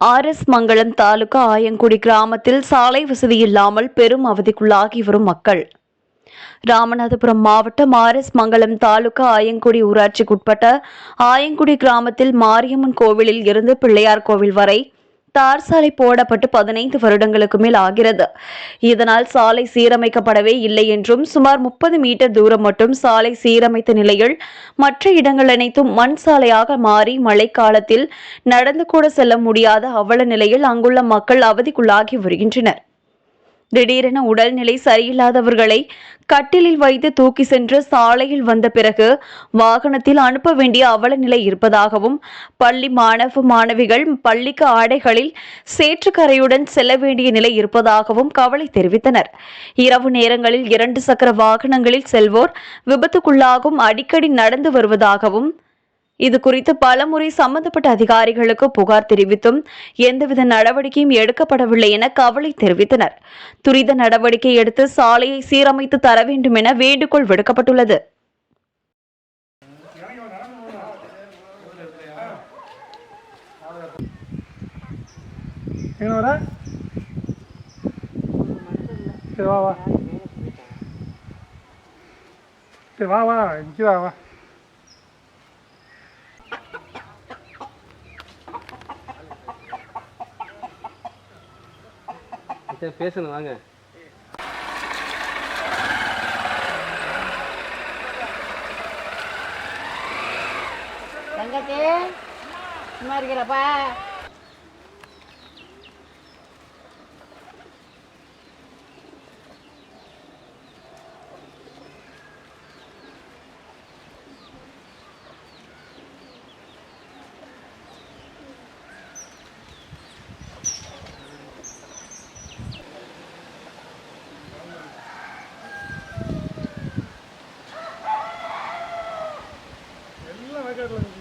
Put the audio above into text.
R S Mangalam taluka Ayangudi கிராமத்தில் சாலை வசதி இல்லாமல் பெரும் அவதிக்குள்ளாகி வரும் மக்கள். ராமநாதபுரம் மாவட்டம் ஆர் எஸ் மங்கலம் தாலுகா ஆயங்குடி ஊராட்சிக்குட்பட்ட ஆயங்குடி கிராமத்தில் மாரியம்மன் கோவிலில் இருந்து பிள்ளையார் கோவில் வரை தார் சாலை போடப்பட்டு பதினைந்து வருடங்களுக்கு மேல் ஆகிறது. இதனால் சாலை சீரமைக்கப்படவே இல்லை என்றும் சுமார் முப்பது மீட்டர் தூரம் மட்டும் சாலை சீரமைத்த நிலையில் மற்ற இடங்கள் அனைத்தும் மண் சாலையாக மாறி மழைக்காலத்தில் நடந்து கூட செல்ல முடியாத அவல நிலையில் அங்குள்ள மக்கள் அவதிக்குள்ளாகி வருகின்றனர். திடீரென உடல்நிலை சரியில்லாதவர்களை கட்டிலில் வைத்து தூக்கி சென்று சாலையில் வந்த பிறகு வாகனத்தில் அனுப்ப வேண்டிய அவல நிலை இருப்பதாகவும் பள்ளி மாணவ மாணவிகள் பள்ளிக்கு ஆடைகளில் சேற்றுக்கரையுடன் செல்ல வேண்டிய நிலை இருப்பதாகவும் கவலை தெரிவித்தனர். இரவு நேரங்களில் இரண்டு சக்கர வாகனங்களில் செல்வோர் விபத்துக்குள்ளாகும் அடிக்கடி நடந்து வருவதாகவும் இது குறித்து பலமுறை சம்பந்தப்பட்ட அதிகாரிகளுக்கு புகார் தெரிவித்தும் எந்தவித நடவடிக்கையும் எடுக்கப்படவில்லை என கவலை தெரிவித்தனர். துரித நடவடிக்கை எடுத்து சாலையை சீரமைத்து தர வேண்டும் என வேண்டுகோள் விடுக்கப்பட்டுள்ளது. சரி வா வா. சரி வா வா. இங்கே வா வா. சரி பேசணும் வாங்க. தங்கச்சி சும்மா இருக்கிறப்பா. ಮಾತಾಡಲಾಗಿದೆ